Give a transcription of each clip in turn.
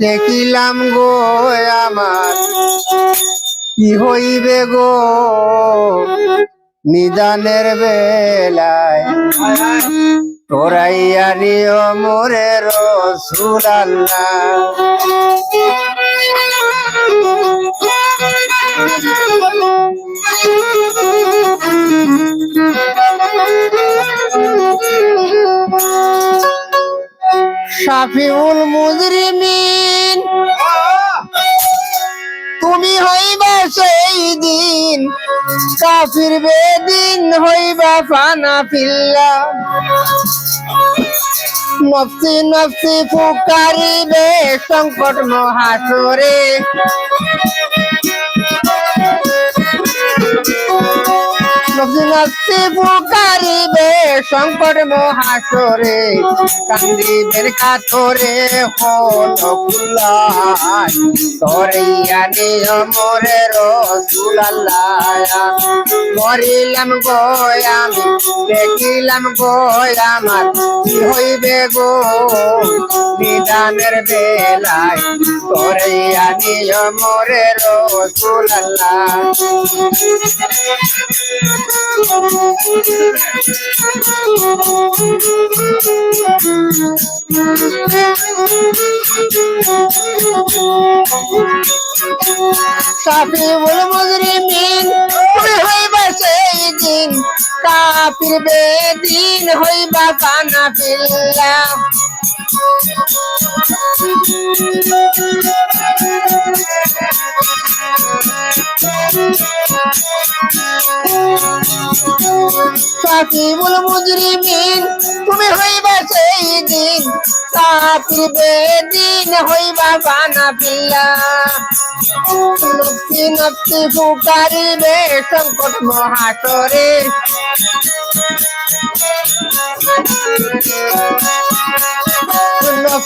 দেখিলাম গো আমার। কি হইবে গো নিদানের বেলায়? তোরাইয়া নিও মোরে শাফিউল মুজরিমিন। তুমি হইবা সেই দিন, কাফির বেদিন হইবা ফানা ফিল্লা নফসি নফসি ফুকারিবে সংকট মহাসরে। নফসি ফুকারিবে সংকট মহাসরে, কান্দিবের কাতরে হল কুল্লায় তরিয়া নিয়মরে রসুল আল্লাহ মরিলাম গো আমি, দেখিলাম গো আমার, কি হইবে গো? নিদানের বেলায় তরিয়া নিয়মরে রসুল আল্লাহ সাফিউল মুজরিমিন হইবা সেই দিন। কাফির বেদিন হইবা কানা পিল্লা সাকিবুল মুজরিমিন, তুমি হইবা সেই দিন। কাফির বেদিন হইবা বানা পিল্লা নফসি নফসি পুকারিবে সংকট মহাসরে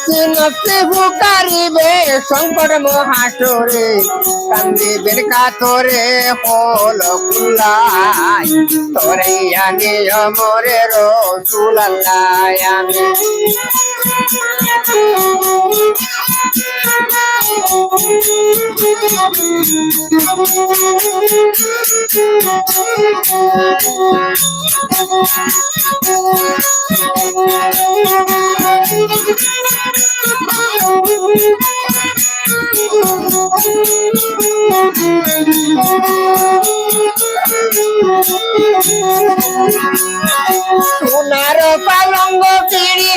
নফসি নফসি পুকারিবে সংকট মহাসরে, কান্দিবেন কাতরে, হল কুলাই তোরে আনি অমরে রসুল আল্লাহ আমি সোনার পালঙ্গ পিড়ি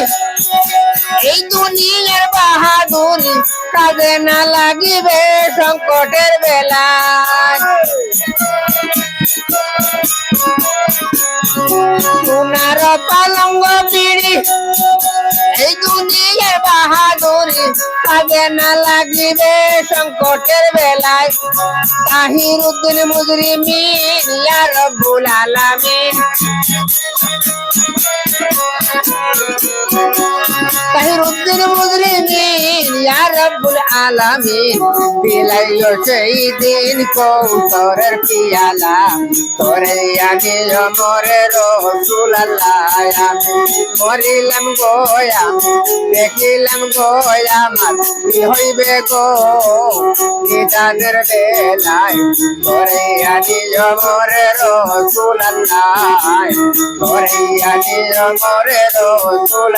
এই দুনিয়ার বাহাদুরি কাজে না লাগিবে সংকটের বেলায়। কাজে না লাগিবে সংকটের বেলায়। তাহির উদ্দিন মুজরিমিন ইয়া রব্বুল আলামিন। ইয়া রব্বুল আলামিন বিলাইলো সেই দিন কৌতরের পিয়ালা। তোরে আমি অমরে রসুল মরিলাম গোয়া দেখিলাম গোয়া আমার, কি হইবে গো? নিদানের বেলায়, তোরে আমি অমরে রসুল তোরে আমি অমরে রসুল